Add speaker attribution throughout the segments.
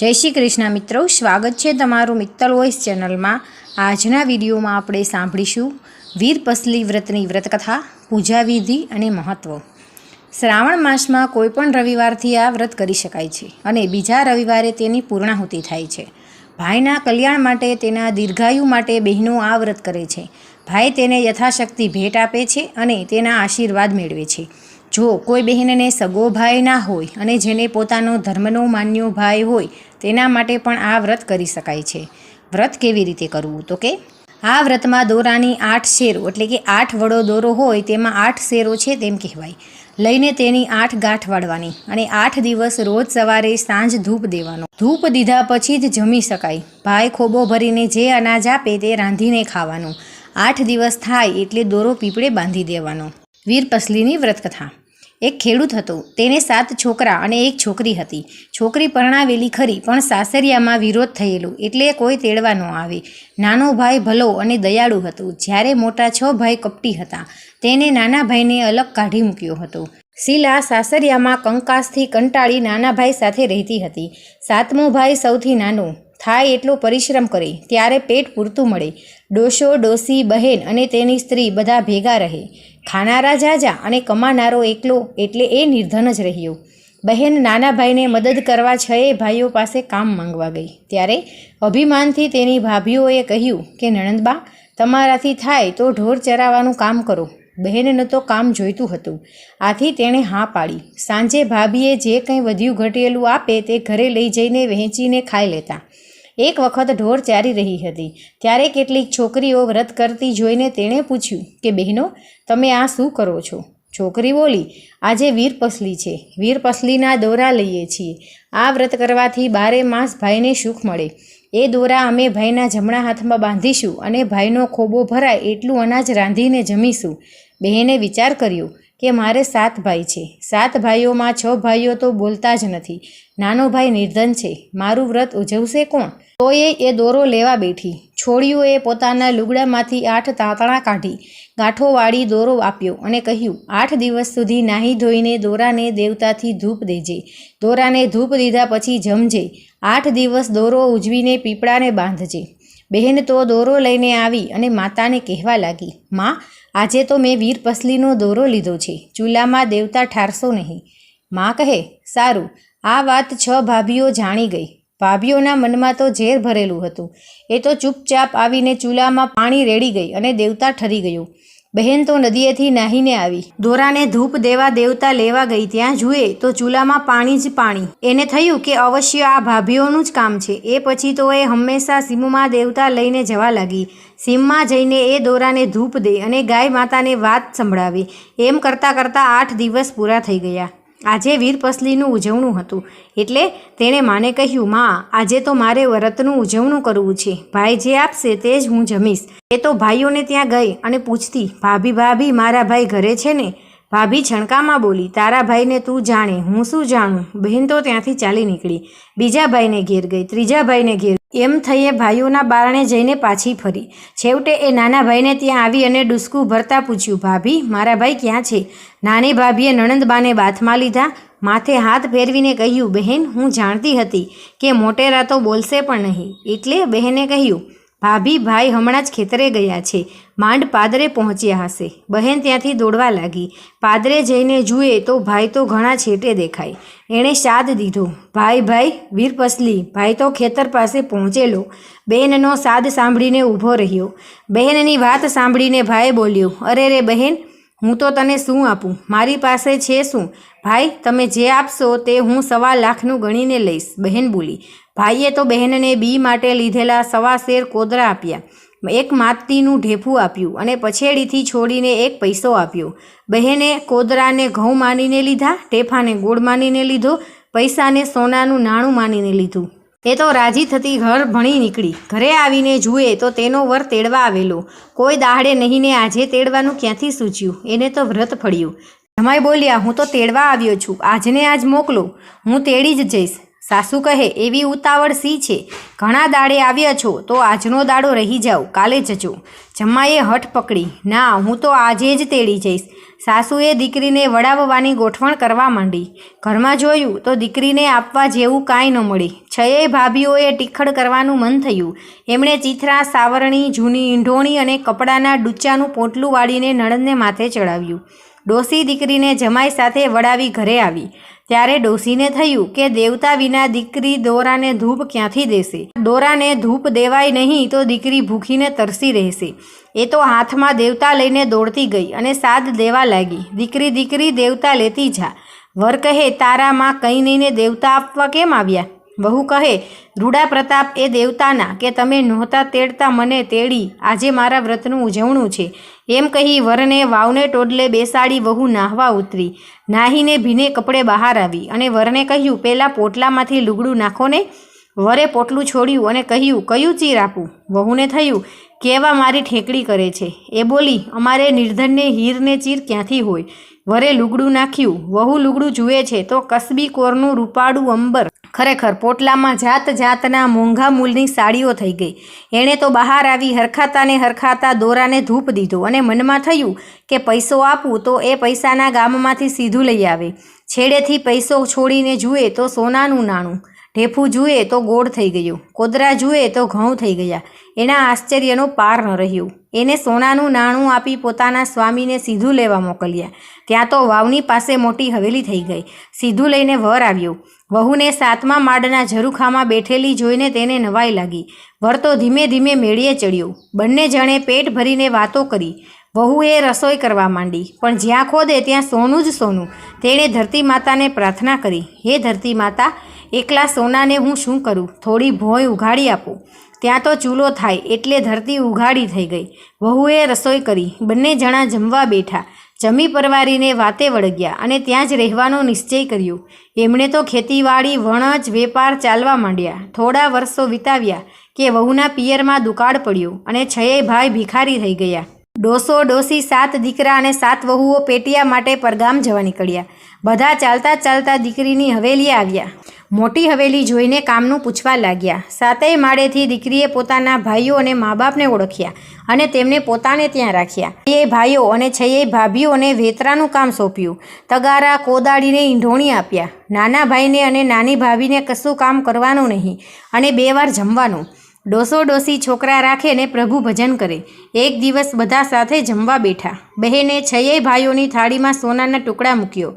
Speaker 1: જય શ્રી કૃષ્ણ મિત્રો, સ્વાગત છે તમારું મિત્તલ વોઇસ ચેનલમાં. આજના વિડીયોમાં આપણે સાંભળીશું વીર પસલી વ્રતની વ્રતકથા પૂજા વિધિ અને મહત્ત્વ શ્રાવણ માસમાં કોઈપણ રવિવારથી આ વ્રત કરી શકાય છે અને બીજા રવિવારે તેની પૂર્ણાહુતિ થાય છે. ભાઈના કલ્યાણ માટે તેના દીર્ઘાયુ માટે બહેનો આ વ્રત કરે છે. ભાઈ તેને યથાશક્તિ ભેટ આપે છે અને તેના આશીર્વાદ મેળવે છે. જો કોઈ બહેનને સગો ભાઈ ના હોય અને જેને પોતાનો ધર્મનો માન્યો ભાઈ હોય તેના માટે પણ આ વ્રત કરી શકાય છે. વ્રત કેવી રીતે કરવું? તો કે, આ વ્રતમાં દોરાની આઠ શેરો, એટલે કે આઠ વડો દોરો હોય તેમાં આઠ શેરો છે તેમ કહેવાય. લઈને તેની આઠ ગાંઠ વાળવાની અને આઠ દિવસ રોજ સવારે સાંજ ધૂપ દેવાનો. ધૂપ દીધા પછી જ જમી શકાય. ભાઈ ખોબો ભરીને જે અનાજ આપે તે રાંધીને ખાવાનું. આઠ દિવસ થાય એટલે દોરો પીપળે બાંધી દેવાનો. વીર પસલીની વ્રતકથા. એક ખેડૂત હતો. તેને સાત છોકરા અને એક છોકરી હતી. છોકરી પરણાવેલી ખરી, પણ સાસરિયામાં વિરોધ થયેલો, એટલે કોઈ તેડવા ન આવે. નાનો ભાઈ ભલો અને દયાળુ હતો. જ્યારે મોટા છ ભાઈ કપટી હતા, તેને નાના ભાઈને અલગ કાઢી મૂક્યો હતો. શીલા સાસરિયામાં કંકાસથી કંટાળી નાના ભાઈ સાથે રહેતી હતી. સાતમો ભાઈ સૌથી નાનો. થાય એટલો પરિશ્રમ કરે, ત્યારે પેટ પૂરતું મળે. ડોશો ડોસી બહેન અને તેની સ્ત્રી બધા ભેગા રહે. ખાનારા જાજા અને કમાનારો એકલો એટલે એ નિર્ધન જ રહ્યો. બહેન નાના ભાઈને મદદ કરવા છયે ભાઈઓ પાસે કામ માંગવા ગઈ. ત્યારે અભિમાનથી તેની ભાભીઓએ કહ્યું કે, નણંદબા, તમારાથી થાય તો ઢોર ચરાવવાનું કામ કરો. બહેનને તો કામ જોઈતું હતું. આથી તેણે હા પાડી. સાંજે ભાભીએ જે કંઈ વધ્યું ઘટેલું આપે તે ઘરે લઈ જઈને વહેંચીને ખાઈ લેતા. એક વખત ઢોર ચારી રહી હતી. ત્યારે કેટલીક છોકરીઓ વ્રત કરતી જોઈને તેણે પૂછ્યું કે, બહેનો, તમે આ શું કરો છો? છોકરી બોલી, આજે વીરપસલી છે. વીરપસલીના દોરા લઈએ છીએ. આ વ્રત કરવાથી બારે માસ ભાઈને સુખ મળે. એ દોરા અમે ભાઈના જમણા હાથમાં બાંધીશું અને ભાઈનો ખોબો ભરાય એટલું અનાજ રાંધીને જમીશું. બહેને વિચાર કર્યો કે મારે સાત ભાઈ છે. સાત ભાઈઓમાં છ ભાઈઓ તો બોલતા જ નથી. નાનો ભાઈ નિર્ધન છે. મારું વ્રત ઉજવશે કોણ? તોય એ દોરો લેવા બેઠી. છોડીઓએ પોતાના લુગડામાંથી આઠ તાંતણા કાઢી. ગાંઠો વાળી દોરો આપ્યો અને કહ્યું, આઠ દિવસ સુધી નાહી ધોઈને દોરાને દેવતાથી ધૂપ દેજે. દોરાને ધૂપ દીધા પછી જમજે. આઠ દિવસ દોરો ઉજવીને પીપળાને બાંધજે. બહેન તો દોરો લઈને આવી અને માતાને કહેવા લાગી, માં, આજે તો મેં વીર પસલીનો દોરો લીધો છે, ચૂલામાં દેવતા ઠારશો નહીં. માં કહે, સારું, આ વાત છ ભાભીઓ જાણી ગઈ. ભાભીઓના મનમાં તો ઝેર ભરેલું હતું. એ તો ચૂપચાપ આવીને ચૂલામાં પાણી રેડી ગઈ અને દેવતા ઠરી ગયું. બહેન તો નદીએથી નાહીને આવી. દોરાને ધૂપ દેવા દેવતા લેવા ગઈ. ત્યાં જુએ તો ચૂલામાં પાણી જ પાણી. એને થયું કે અવશ્ય આ ભાભીઓનું જ કામ છે. એ પછી તો એ હંમેશા સીમમાં દેવતા લઈને જવા લાગી. સીમમાં જઈને એ દોરાને ધૂપ દે અને ગાય માતાને વાત સંભળાવી. એમ કરતાં કરતાં આઠ દિવસ પૂરા થઈ ગયા. આજે વીરપસલીનું ઉજવણું હતું. એટલે તેણે માને કહ્યું, માં, આજે તો મારે વ્રતનું ઉજવણું કરવું છે. ભાઈ જે આપશે તે જ હું જમીશ. એ તો ભાઈઓને ત્યાં ગઈ અને પૂછતી, ભાભી ભાભી, મારા ભાઈ ઘરે છે ને? ભાભી છણકામાં બોલી, તારા ભાઈને તું જાણે, હું શું જાણું? બહેન તો ત્યાંથી ચાલી નીકળી. બીજા ભાઈને ઘેર ગઈ, ત્રીજા ભાઈને ઘેર એમ થઈએ ભાઈઓના બારણે જઈને પાછી ફરી. છેવટે એ નાના ભાઈને ત્યાં આવી અને ડુસકું ભરતા પૂછ્યું, ભાભી, મારા ભાઈ ક્યાં છે? નાની ભાભીએ નણંદબાને બાથમાં લીધા. માથે હાથ ફેરવીને કહ્યું, બહેન, હું જાણતી હતી કે મોટેરા તો બોલશે પણ નહીં. એટલે બહેને કહ્યું ભાભી, ભાઈ હમણાં જ ખેતરે ગયા છે. માંડ પાદરે પહોંચ્યા હશે. બહેન ત્યાંથી દોડવા લાગી. પાદરે જઈને જુએ તો ભાઈ તો ઘણા છેટે દેખાય. એણે સાદ દીધો. ભાઈ ભાઈ વીરપસલી ભાઈ તો ખેતર પાસે પહોંચેલો. બહેનનો સાદ સાંભળીને ઊભો રહ્યો. બહેનની વાત સાંભળીને ભાઈ બોલ્યો, અરે રે બહેન હું તો તને શું આપું? મારી પાસે છે શું? ભાઈ, તમે જે આપશો તે હું સવા લાખનું ગણીને લઈશ. બહેન બોલી, ભાઈએ તો બહેનને બી માટે લીધેલા સવા શેર કોદરા આપ્યા. એક માતીનું ઢેફું આપ્યું અને પછેડીથી છોડીને એક પૈસો આપ્યો. બહેને કોદરાને ઘઉં માનીને લીધા ટેફાને ગોળ માનીને લીધો, પૈસાને સોનાનું નાણું માનીને લીધું. એ તો રાજી થતી ઘર ભણી નીકળી. ઘરે આવીને જુએ તો તેનો વર તેડવા આવેલો. કોઈ દાહડે નહીં ને આજે તેડવાનું ક્યાંથી સૂચ્યું? એને તો વ્રત ફળ્યું. જમાઈ બોલ્યા, હું તો તેડવા આવ્યો છું. આજને આજ મોકલો. હું તેડી જ જઈશ. સાસુ કહે, એવી ઉતાવળ સી છે? ઘણા દાડે આવ્યા છો તો આજનો દાડો રહી જાઓ કાલે જજો. જમાઈએ હઠ પકડી, ના, હું તો આજે જ તેડી જઈશ. સાસુએ દીકરીને વડાવવાની ગોઠવણ કરવા માંડી. ઘરમાં જોયું તો દીકરીને આપવા જેવું કાંઈ ન મળી છયે ભાભીઓએ ટીખડ કરવાનું મન થયું. એમણે ચીથરા, સાવરણી, જૂની ઈંઢોણી અને કપડાના ડૂચાનું પોટલું વાળીને નણંદને માથે ચડાવ્યું. ડોસી દીકરીને જમાઈ સાથે વડાવી ઘરે આવી. ત્યારે ડોસીને થયું કે દેવતા વિના દીકરી દોરાને ધૂપ ક્યાંથી દેશે? દોરાને ધૂપ દેવાય નહીં તો દીકરી ભૂખીને તરસી રહેશે. એ તો હાથમાં દેવતા લઈને દોડતી ગઈ અને સાદ દેવા લાગી. દીકરી દીકરી, દેવતા લેતી જા. વર કહે, તારામાં કંઈ નહીં ને દેવતા આપવા કેમ આવ્યા? વહુ કહે, રૂડા પ્રતાપ એ દેવતાના કે તમે નહોતા તેડતા મને તેડી, આજે મારા વ્રતનું ઉજવણું છે. એમ કહી વરને વાવને ટોડલે બેસાડી વહુ નાહવા ઉતરી. નાહીને ભીને કપડે બહાર આવી અને વરને કહ્યું પહેલાં પોટલામાંથી લુગડું નાખો ને. વરે પોટલું છોડ્યું અને કહ્યું, કયું ચીર આપું? વહુને થયું, કેવા મારી ઠેકડી કરે છે. એ બોલી, અમારે નિર્ધનને હીરને ચીર ક્યાંથી હોય? વરે લુગડું નાખ્યું, વહુ લુગડું જુએ છે તો કસબી કોરનું રૂપાળું અંબર ખરેખર પોટલામાં જાત જાતના મોંઘા મૂલની સાડીઓ થઈ ગઈ. એણે તો બહાર આવી હરખાતાને હરખાતા દોરાને ધૂપ દીધો અને મનમાં થયું કે પૈસો આપું તો એ પૈસાના ગામમાંથી સીધું લઈ આવે. છેડેથી પૈસો છોડીને જુએ તો સોનાનું નાણું. ઢેફું જુએ તો ગોળ થઈ ગયું, કોદરા જુએ તો ઘઉં થઈ ગયા. એના આશ્ચર્યનો પાર ન રહ્યો. એને સોનાનું નાણું આપી પોતાના સ્વામીને સીધું લેવા મોકલ્યા. ત્યાં તો વાવની પાસે મોટી હવેલી થઈ ગઈ. સીધું લઈને વર આવ્યો. વહુને સાતમા માળના ઝરૂખામાં બેઠેલી જોઈને તેને નવાઈ લાગી. વર તો ધીમે ધીમે મેળીએ ચડ્યો. બંને જણે પેટ ભરીને વાતો કરી. વહુએ રસોઈ કરવા માંડી. પણ જ્યાં ખોદે ત્યાં સોનું જ સોનું. તેણે ધરતી માતાને પ્રાર્થના કરી, હે ધરતી માતા એકલા સોનાને હું શું કરું? થોડી ભોંય ઉઘાડી આપો. ત્યાં તો ચૂલો થાય એટલે ધરતી ઉઘાડી થઈ ગઈ. વહુએ રસોઈ કરી. બંને જણા જમવા બેઠા. જમી પરવારીને વાતે વળગ્યા અને ત્યાં જ રહેવાનો નિશ્ચય કર્યો. એમણે તો ખેતીવાડી, વણજ, વેપાર ચાલવા માંડ્યા. થોડા વર્ષો વિતાવ્યા કે વહુના પિયરમાં દુકાળ પડ્યો અને છયે ભાઈ ભિખારી થઈ ગયા. ડોસો ડોસી સાત દીકરા અને સાત વહુઓ પેટિયા માટે પરગામ જવા નીકળ્યા. બધા ચાલતા ચાલતા દીકરીની હવેલી આવ્યા. મોટી હવેલી જોઈને કામનું પૂછવા લાગ્યા. સાતેય માળેથી દીકરીએ પોતાના ભાઈઓ અને મા બાપને ઓળખ્યા અને તેમને પોતાને ત્યાં રાખ્યા. એ ભાઈઓ અને છયે ભાભીઓને વેતરાનું કામ સોંપ્યું. તગારા કોદાળીને ઈંઢોણી આપ્યા. નાના ભાઈને અને નાની ભાભીને કશું કામ કરવાનું નહીં અને બે વાર જમવાનું. ડોસો ડોસી છોકરા રાખે ને પ્રભુ ભજન કરે. એક દિવસ બધા સાથે જમવા બેઠા. બહેને છયે ભાઈઓની થાળીમાં સોનાના ટુકડા મૂક્યો.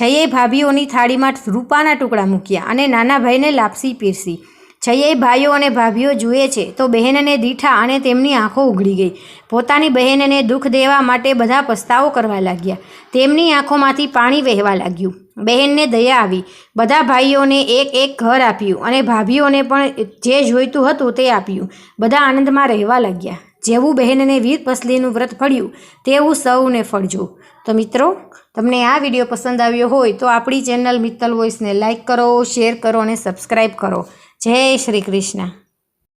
Speaker 1: છયે ભાભીઓની થાળીમાં રૂપાના ટુકડા મૂક્યા અને નાના ભાઈને લાપસી પીરસી. છયે ભાઈઓ અને ભાભીઓ જુએ છે તો બહેનને દીઠા અને તેમની આંખો ઉઘડી ગઈ. પોતાની બહેનને દુઃખ દેવા માટે બધા પસ્તાવો કરવા લાગ્યા. તેમની આંખોમાંથી પાણી વહેવા લાગ્યું. બહેનને દયા આવી. બધા ભાઈઓને એક એક ઘર આપ્યું અને ભાભીઓને પણ જે જોઈતું હતું તે આપ્યું. બધા આનંદમાં રહેવા લાગ્યા. જેવું બહેનને વીર પસલીનું વ્રત ફળ્યું, તેવું સૌને ફળજો. તો મિત્રો, તમને આ વીડિયો પસંદ આવ્યો હોય તો આપણી ચેનલ મિત્તલ વોઇસને લાઇક કરો, શેર કરો અને સબસ્ક્રાઈબ કરો. જય શ્રી કૃષ્ણ.